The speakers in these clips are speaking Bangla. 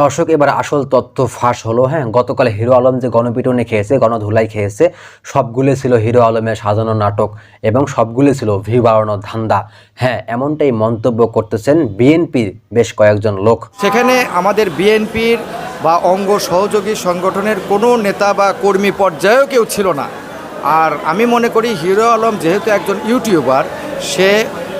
দর্শক এবার আসল তথ্য ফাঁস হলো হ্যাঁ? গতকাল হিরো আলম যে গণপিটনে খেয়েছে গণধুলাই খেয়েছে সবগুলো ছিল হিরো আলমের সাজানো নাটক এবং সবগুলো ছিল ভিউ বাড়ানোর ধান্দা। হ্যাঁ এমনটাই মন্তব্য করতেছেন বিএনপির বেশ কয়েকজন লোক। সেখানে আমাদের বিএনপির বা অঙ্গ সহযোগী সংগঠনের কোনো নেতা বা কর্মী পর্যায়েও কেউ ছিল না। আর আমি মনে করি হিরো আলম যেহেতু একজন ইউটিউবার সে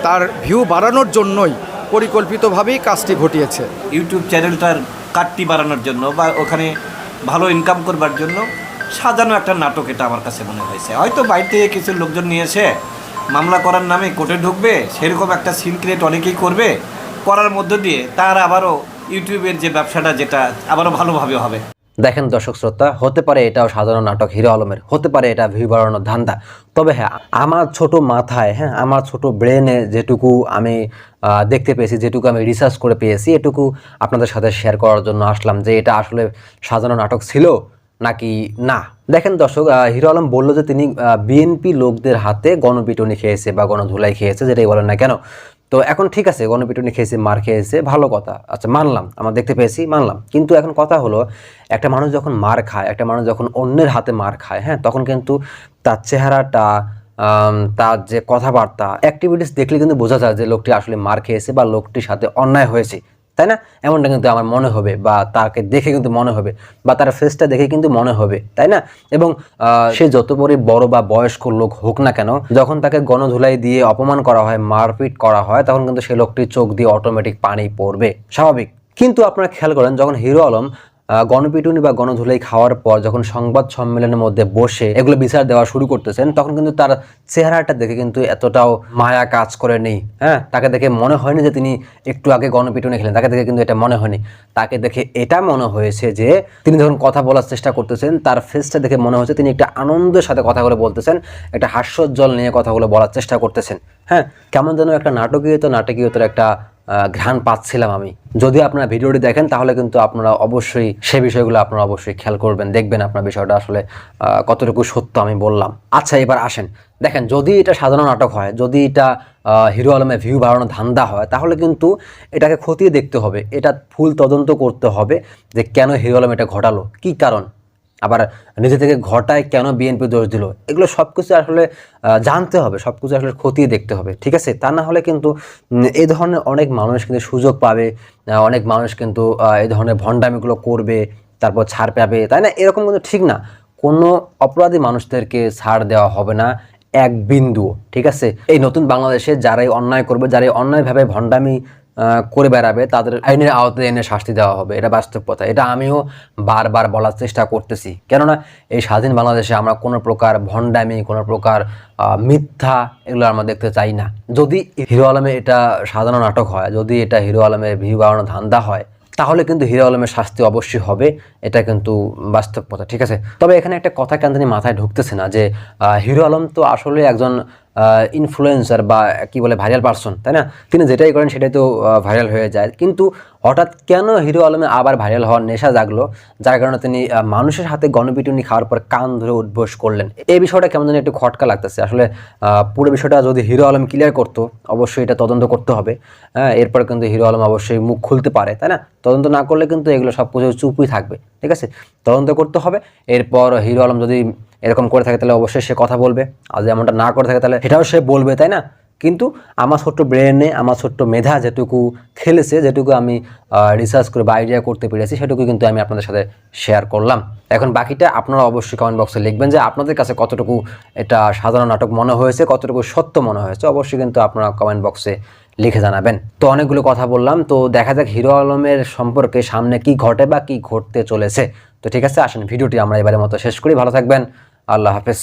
তার ভিউ বাড়ানোর জন্যই পরিকল্পিতভাবেই কাজটি ঘটিয়েছে। ইউটিউব চ্যানেলটার কাটতি বাড়ানোর জন্য বা ওখানে ভালো ইনকাম করবার জন্য সাজানো একটা নাটক এটা আমার কাছে মনে হয়েছে। হয়তো বাইরে থেকে কিছু লোকজন নিয়েছে, মামলা করার নামে কোর্টে ঢুকবে, সেরকম একটা সিন ক্রিয়েট অনেকেই করবে, করার মধ্য দিয়ে তার আবারও ইউটিউবের যে ব্যবসাটা যেটা আবারও ভালোভাবে হবে। দেখেন দর্শক শ্রোতা, হতে পারে এটাও সাধারণ নাটক, হিরো আলমের, হতে পারে এটা ভিউ বাড়ানোর ধান্দা। তবে হ্যাঁ আমার ছোট মাথায় হ্যাঁ আমার ছোট ব্রেনে যেটুকু আমি দেখতে পেয়েছি, যেটুকু আমি রিসার্চ করে পেয়েছি, এটুকু আপনাদের সাথে শেয়ার করার জন্য আসলাম যে এটা আসলে সাজানো নাটক ছিল নাকি না। দেখেন দর্শক হিরো আলম বলল যে তিনি বিএনপি লোকদের হাতে গণপিটুনি খেয়েছে বা গণধুলাই খেয়েছে, যেটাই বলেন না কেন। তো এখন ঠিক আছে, গণপিটুনি খেয়েছে, মার খেয়েছে, ভালো কথা। আচ্ছা মানলাম, আমরা দেখতে পেয়েছি, মানলাম। কিন্তু এখন কথা হলো, একটা মানুষ যখন মার খায়, একটা মানুষ যখন অন্যের হাতে মার খায় হ্যাঁ তখন কিন্তু তার চেহারাটা তার যে কথাবার্তা অ্যাক্টিভিটিস দেখলে কিন্তু বোঝা যায় যে লোকটি আসলে মার খেয়েছে বা লোকটির সাথে অন্যায় হয়েছে। তাই না? এমনটা কিন্তু আমার মনে হবে বা তাকে দেখে কিন্তু মনে হবে বা তার ফেসটা দেখে কিন্তু মনে হবে, তাই না? এবং সে যত পরে বড় বা বয়স্ক লোক হোক না কেন, যখন তাকে গণধুলাই দিয়ে অপমান করা হয়, মারপিট করা হয়, তখন কিন্তু সে লোকটির চোখ দিয়ে অটোমেটিক পানি পড়বে, স্বাভাবিক। কিন্তু আপনারা খেয়াল করেন, যখন হিরো আলম গণপিটুনি বা গণধুলাই খাওয়ার পর যখন সংবাদ সম্মেলনের মধ্যে বসে এগুলো বিচার দেওয়া শুরু করতেছেন, তখন কিন্তু তার চেহারাটা দেখে কিন্তু এতটাও মায়া কাজ করে নেই। হ্যাঁ তাকে দেখে মনে হয়নি যে তিনি একটু আগে গণপিটুনি খেলেন। তাকে দেখে কিন্তু এটা মনে হয়নি। তাকে দেখে এটা মনে হয়েছে যে তিনি যখন কথা বলার চেষ্টা করতেছেন, তার ফেসটা দেখে মনে হচ্ছে তিনি একটা আনন্দের সাথে কথাগুলো বলতেছেন, একটা হাস্যোজ্জ্বল নিয়ে কথাগুলো বলার চেষ্টা করতেছেন। হ্যাঁ কেমন যেন একটা নাটকীয়তা, নাটকীয়তার একটা ঘ্রাণ পাচ্ছিলাম আমি। যদি আপনারা ভিডিওটি দেখেন, তাহলে কিন্তু আপনারা অবশ্যই সে বিষয়গুলো আপনারা অবশ্যই খেয়াল করবেন, দেখবেন আপনার বিষয়টা আসলে কতটুকু সত্য আমি বললাম। আচ্ছা এবার আসেন। দেখেন, যদি এটা সাধারণ নাটক হয়, যদি এটা হিরো আলমের ভিউ বাড়ানোর ধান্দা হয়, তাহলে কিন্তু এটাকে খতিয়ে দেখতে হবে। এটা ফুল তদন্ত করতে হবে যে কেন হিরো আলম এটা ঘটালো, কি কারণ? আবার নিজে থেকে ঘটায় কেন বিএনপি দোষ দিল? এগুলো সব কিছু আসলে জানতে হবে সব কিছু আসলে খতিয়ে দেখতে হবে, ঠিক আছে? তা না হলে কিন্তু এই ধরনের অনেক মানুষ কিন্তু সুযোগ পাবে অনেক মানুষ কিন্তু এই ধরনের ভণ্ডামিগুলো করবে, তারপর ছাড় পাবে, তাই না? এরকম কিন্তু ঠিক না। কোনো অপরাধী মানুষদেরকে ছাড় দেওয়া হবে না, এক বিন্দু ঠিক আছে? এই নতুন বাংলাদেশে যারাই অন্যায় করবে, যারাই অন্যায়ভাবে ভণ্ডামি করে বেড়াবে, তাদের আইনের আওতায় এনে শাস্তি দেওয়া হবে। এটা বাস্তব কথা। এটা আমিও বারবার বলার চেষ্টা করতেছি। কেননা এই স্বাধীন বাংলাদেশে আমরা কোনো প্রকার ভণ্ডামি, কোনো প্রকার মিথ্যা এগুলো আমরা দেখতে চাই না। যদি হিরো আলমে এটা সাধারণ নাটক হয়, যদি এটা হিরো আলমের ভিউ বাড়ানো ধান্দা হয়, তাহলে কিন্তু হিরো আলমের শাস্তি অবশ্যই হবে। এটা কিন্তু বাস্তব কথা, ঠিক আছে? তবে এখানে একটা কথা কেন জানি মাথায় ঢুকতেছে না যে হিরো আলম তো আসলে একজন ইনফ্লুয়েন্সার বা কি বলে ভাইরাল পারসন তাই না? তিনি যেটাই করেন সেটাই তো ভাইরাল হয়ে যায়। কিন্তু হঠাৎ কেন হিরো আলমে আবার ভাইরাল হওয়ার নেশা জাগলো? যার কারণে তিনি মানুষের হাতে গণপিটুনি খাওয়ার পর কান ধরে উদ্বোস করলেন। এই বিষয়টা কেমন যেন একটু খটকা লাগতেছে। আসলে পুরো বিষয়টা যদি হিরো আলম ক্লিয়ার করতো, অবশ্যই এটা তদন্ত করতে হবে। হ্যাঁ এরপর কিন্তু হিরো আলম অবশ্যই মুখ খুলতে পারে, তাই না? তদন্ত না করলে কিন্তু এগুলো সব কিছু চুপই থাকবে, ঠিক আছে? তদন্ত করতে হবে। এরপর হিরো আলম যদি এরকম করে থাকে তাহলে অবশ্যই সে কথা বলবে। আর যদি এমনটা না করে থাকে তাহলে সেটাও সে বলবে, তাই না? কিন্তু আমার ছোট্ট ব্রেনে আমার ছোট্ট মেধা যেটুকু খেলেছে, যেটুকু আমি রিসার্চ করে বা আইডিয়া করতে পেরেছি, সেটুকু কিন্তু আমি আপনাদের সাথে শেয়ার করলাম। এখন বাকিটা আপনারা অবশ্যই কমেন্ট বক্সে লিখবেন যে আপনাদের কাছে কতটুকু এটা সাধারণ নাটক মনে হয়েছে, কতটুকু সত্য মনে হয়েছে, অবশ্যই কিন্তু আপনারা কমেন্ট বক্সে লিখে জানাবেন। তো অনেকগুলো কথা বললাম, তো দেখা যাক হিরো আলমের সম্পর্কে সামনে কি ঘটে বা কি ঘটতে চলেছে। তো ঠিক আছে, আসেন, ভিডিওটি আমরা এবারের মতো শেষ করি। ভালো থাকবেন আল্লাহ হাফেজ।